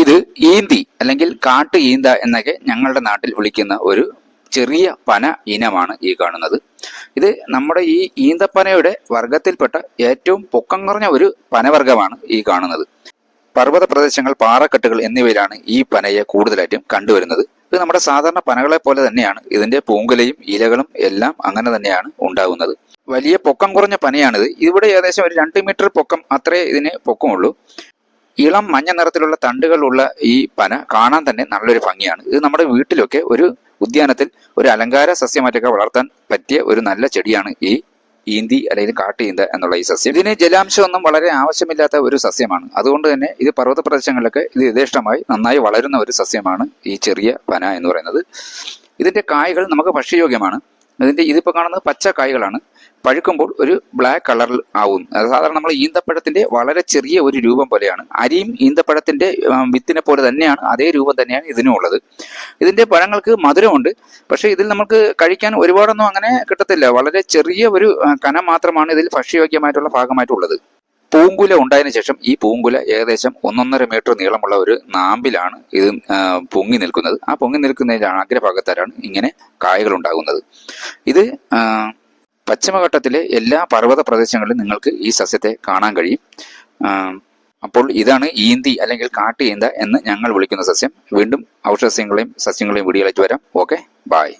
ഇത് ഈന്തി അല്ലെങ്കിൽ കാട്ട് ഈന്ത എന്നൊക്കെ ഞങ്ങളുടെ നാട്ടിൽ വിളിക്കുന്ന ഒരു ചെറിയ പന ഇനമാണ് ഈ കാണുന്നത്. ഇത് നമ്മുടെ ഈ ഈന്തപ്പനയുടെ വർഗത്തിൽപ്പെട്ട ഏറ്റവും പൊക്കം കുറഞ്ഞ ഒരു പനവർഗമാണ് ഈ കാണുന്നത്. പർവത പ്രദേശങ്ങൾ പാറക്കെട്ടുകൾ എന്നിവയിലാണ് ഈ പനയെ കൂടുതലായിട്ടും കണ്ടുവരുന്നത്. ഇത് നമ്മുടെ സാധാരണ പനകളെ പോലെ തന്നെയാണ്. ഇതിന്റെ പൂങ്കലയും ഇലകളും എല്ലാം അങ്ങനെ തന്നെയാണ് ഉണ്ടാകുന്നത്. വലിയ പൊക്കം കുറഞ്ഞ പനയാണിത്. ഇവിടെ ഏകദേശം ഒരു രണ്ട് മീറ്റർ പൊക്കം അത്രേ ഇതിന് പൊക്കമുള്ളൂ. ഇളം മഞ്ഞ നിറത്തിലുള്ള തണ്ടുകളുള്ള ഈ പന കാണാൻ തന്നെ നല്ലൊരു ഭംഗിയാണ്. ഇത് നമ്മുടെ വീട്ടിലൊക്കെ ഒരു ഉദ്യാനത്തിൽ ഒരു അലങ്കാര സസ്യമായിട്ടൊക്കെ വളർത്താൻ പറ്റിയ ഒരു നല്ല ചെടിയാണ് ഈ ഈന്തി അല്ലെങ്കിൽ കാട്ടീന്ത എന്നുള്ള ഈ സസ്യം. ഇതിന് ജലാംശമൊന്നും വളരെ ആവശ്യമില്ലാത്ത ഒരു സസ്യമാണ്. അതുകൊണ്ട് തന്നെ ഇത് പർവത പ്രദേശങ്ങളിലൊക്കെ ഇത് യഥേഷ്ടമായി നന്നായി വളരുന്ന ഒരു സസ്യമാണ് ഈ ചെറിയ പന എന്ന് പറയുന്നത്. ഇതിന്റെ കായകൾ നമുക്ക് ഭക്ഷ്യയോഗ്യമാണ്. ഇതിന്റെ ഇതിപ്പോൾ കാണുന്നത് പച്ച കായ്കളാണ്. പഴുക്കുമ്പോൾ ഒരു ബ്ലാക്ക് കളറിൽ ആവും. സാധാരണ നമ്മൾ ഈന്തപ്പഴത്തിന്റെ വളരെ ചെറിയ ഒരു രൂപം പോലെയാണ്. അരിയും ഈന്തപ്പഴത്തിന്റെ വിത്തിനെ പോലെ തന്നെയാണ് അതേ രൂപം തന്നെയാണ് ഇതിനും ഉള്ളത്. ഇതിന്റെ പഴങ്ങൾക്ക് മധുരമുണ്ട്. പക്ഷേ ഇതിൽ നമുക്ക് കഴിക്കാൻ ഒരുപാടൊന്നും അങ്ങനെ കിട്ടത്തില്ല. വളരെ ചെറിയ ഒരു കനം മാത്രമാണ് ഇതിൽ ഭക്ഷ്യയോഗ്യമായിട്ടുള്ള ഭാഗമായിട്ടുള്ളത്. പൂങ്കുല ഉണ്ടായതിനു ശേഷം ഈ പൂങ്കുല ഏകദേശം ഒന്നൊന്നര മീറ്റർ നീളമുള്ള ഒരു നാമ്പിലാണ് ഇത് പൊങ്ങി നിൽക്കുന്നത്. ആ പൊങ്ങി നിൽക്കുന്നതിലാണ് അഗ്രഭാഗത്താലാണ് ഇങ്ങനെ കായകൾ ഉണ്ടാകുന്നത്. ഇത് പശ്ചിമഘട്ടത്തിലെ എല്ലാ പർവത പ്രദേശങ്ങളിലും നിങ്ങൾക്ക് ഈ സസ്യത്തെ കാണാൻ കഴിയും. അപ്പോൾ ഇതാണ് ഈന്തി അല്ലെങ്കിൽ കാട്ട് ഈന്ത എന്ന് ഞങ്ങൾ വിളിക്കുന്ന സസ്യം. വീണ്ടും ഔഷധസ്യങ്ങളെയും സസ്യങ്ങളെയും വീഡിയോയിലേക്ക് വരാം. Okay bye